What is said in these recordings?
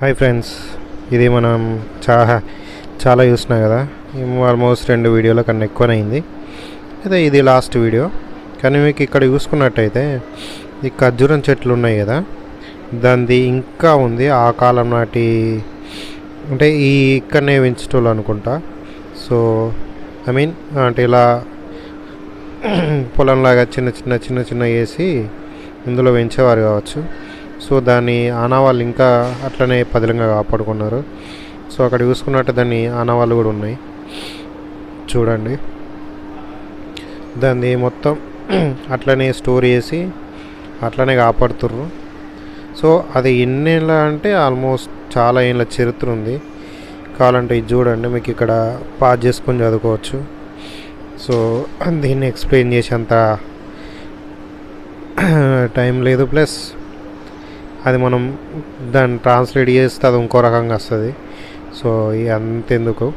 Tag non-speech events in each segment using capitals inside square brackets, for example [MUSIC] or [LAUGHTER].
Hi friends ఇది మనం చాలా చాలా చూసినాం కదా? ఆల్మోస్ట్ రెండు వీడియోల కన్నా ఎక్కువనైంది. అయింది అయితే ఇది లాస్ట్ వీడియో కానీ మీకు ఇక్కడ చూసుకున్నట్టయితే ఈ ఖర్జూరం చెట్లు ఉన్నాయి కదా? దానిది ఇంకా ఉంది ఆ కాలం నాటి అంటే ఈ ఇక్కడనే పెంచేటోళ్ళు అనుకుంటా. సో ఐ మీన్ అంటే ఇలా [CLEARS THROAT] పొలంలాగా చిన్న చిన్న చిన్న చిన్న వేసి ఇందులో పెంచేవారు కావచ్చు. సో దాన్ని ఆనవాళ్ళు ఇంకా అట్లనే పదిలంగా కాపాడుకున్నారు. సో అక్కడ చూసుకున్నట్టు దాన్ని ఆనవాళ్ళు కూడా ఉన్నాయి. చూడండి. దాన్ని మొత్తం [CLEARS THROAT] అట్లనే స్టోర్ చేసి అట్లనే కాపాడుతుర్రు. సో అది ఎన్నేళ్ళ అంటే ఆల్మోస్ట్ చాలా ఏళ్ళ చరిత్ర ఉంది. కావాలంటే ఇది చూడండి మీకు ఇక్కడ పాస్ చేసుకొని చదువుకోవచ్చు. సో దీన్ని ఎక్స్ప్లెయిన్ చేసేంత [CLEARS THROAT] టైం లేదు. ప్లస్ అది మనం దాన్ని ట్రాన్స్లేట్ చేస్తే అది ఇంకో రకంగా వస్తుంది. సో అంతెందుకు.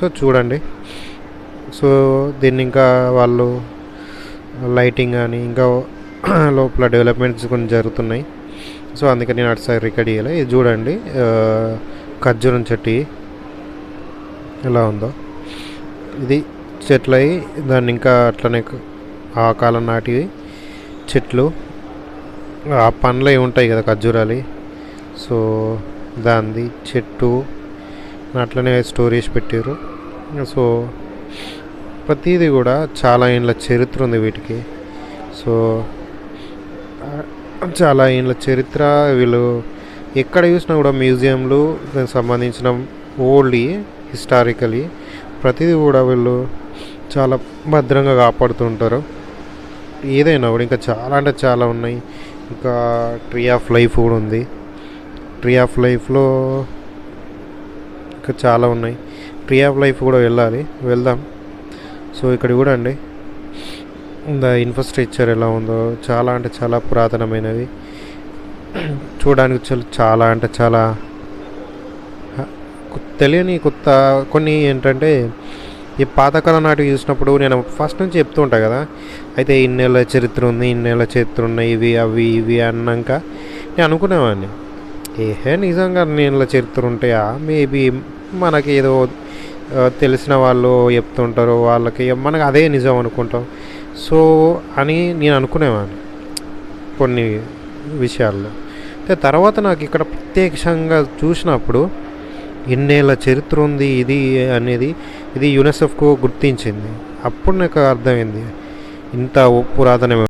సో చూడండి. సో దీన్ని ఇంకా వాళ్ళు లైటింగ్ కానీ ఇంకా [CLEARS THROAT] లోపల డెవలప్మెంట్స్ కొన్ని జరుగుతున్నాయి. సో అందుకని నేను అటు సైడ్ రికార్డ్ చేయాలి ఇది చూడండి. ఖర్జూరం చెట్టు ఎలా ఉందో. ఇది చెట్లు అయి దాన్ని ఇంకా అట్లనే ఆ కాలం నాటివి. చెట్లు. ఆ పండ్లు ఉంటాయి కదా ఖర్జూరాలు. సో దాంది చెట్టు అట్లనే స్టోరేజ్ పెట్టారు. సో ప్రతిదీ కూడా చాలా ఏళ్ళ చరిత్ర ఉంది వీటికి. సో చాలా ఏళ్ళ చరిత్ర వీళ్ళు ఎక్కడ చూసినా కూడా మ్యూజియంలు దానికి సంబంధించిన ఓల్డ్ హిస్టారికలీ ప్రతిదీ కూడా వీళ్ళు చాలా భద్రంగా కాపాడుతుంటారు ఏదైనా కూడా ఇంకా చాలా అంటే చాలా ఉన్నాయి. ఇంకా ట్రీ ఆఫ్ లైఫ్ కూడా ఉంది. ట్రీ ఆఫ్ లైఫ్లో ఇంకా చాలా ఉన్నాయి. ట్రీ ఆఫ్ లైఫ్ కూడా వెళ్ళాలి. వెళ్దాం. సో ఇక్కడ కూడా అండి ద ఇన్ఫ్రాస్ట్రక్చర్ ఎలా ఉందో చాలా అంటే చాలా పురాతనమైనది. చూడడానికి చాలా- అంటే చాలా తెలియని కొత్త కొన్ని ఏంటంటే ఈ పాతకాలం నాటివి చూసినప్పుడు నేను ఫస్ట్ నుంచి చెప్తూ ఉంటాను కదా అయితే ఇన్నేళ్ళ చరిత్ర ఉంది ఇన్నేళ్ళ చరిత్ర ఉన్నాయి ఇవి అవి ఇవి అన్నాక నేను అనుకునేవాడిని ఏహే నిజంగా నీళ్ళ చరిత్ర ఉంటాయా? మేబీ మనకి ఏదో తెలిసిన వాళ్ళు చెప్తుంటారు వాళ్ళకి మనకు అదే నిజం అనుకుంటాం. సో అని నేను అనుకునేవాడిని కొన్ని విషయాల్లో. అయితే తర్వాత నాకు ఇక్కడ ప్రత్యక్షంగా చూసినప్పుడు ఇన్నేళ్ళ చరిత్ర ఉంది ఇది అనేది ఇది యునెసెఫ్కు గుర్తించింది. అప్పుడు నాకు అర్థమైంది. ఇంత పురాతనమే